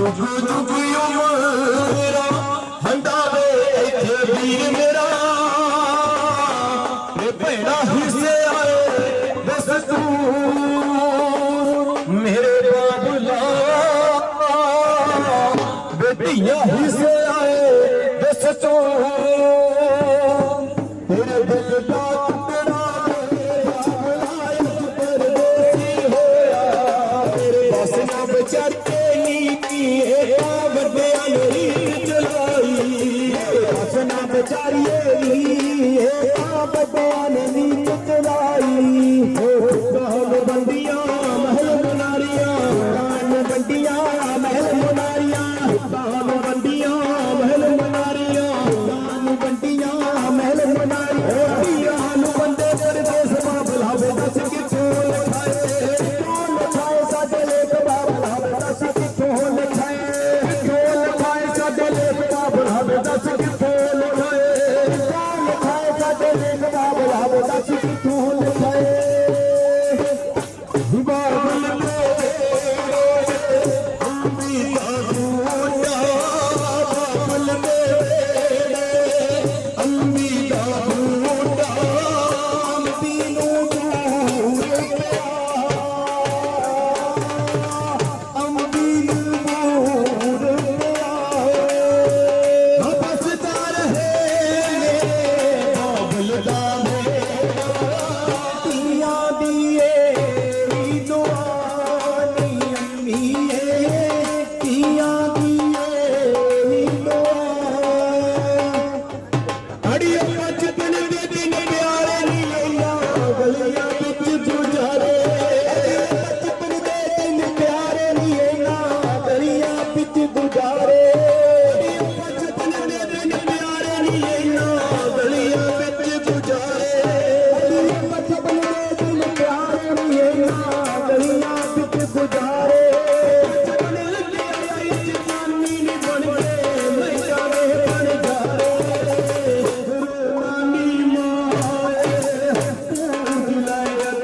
ਦੁੱਖ ਦੁੱਖ ਉਮਰਾ ਹੰਡਾਵੇ ਇੱਥੇ ਵੀਰ ਮੇਰਾ ਮੇ ਭੈਣਾ ਹਿੱਸੇ ਆਏ ਦਸਤੂਰ ਮੇਰੇ ਬਾਬਲਾ ਬੇਟੀਆਂ ਹਿੱਸੇ ਆਏ ਦਸਤੂਰ ਤੇਰੇ ਦਿਲ ਦਾ ਚਰਕੇ ਏਡਾ ਵੱਡਿਆਂ ਨੇ ਚਲਾਈ ਹਸਨਾ ਵਿਚਾਰੀਏ ਏਡਾ ਵੱਡਿਆਂ ਨੇ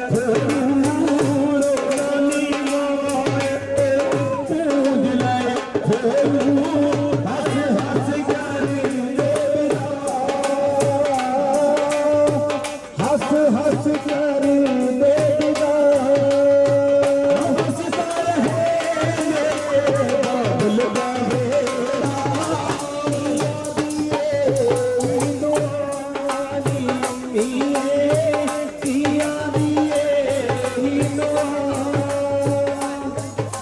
Oh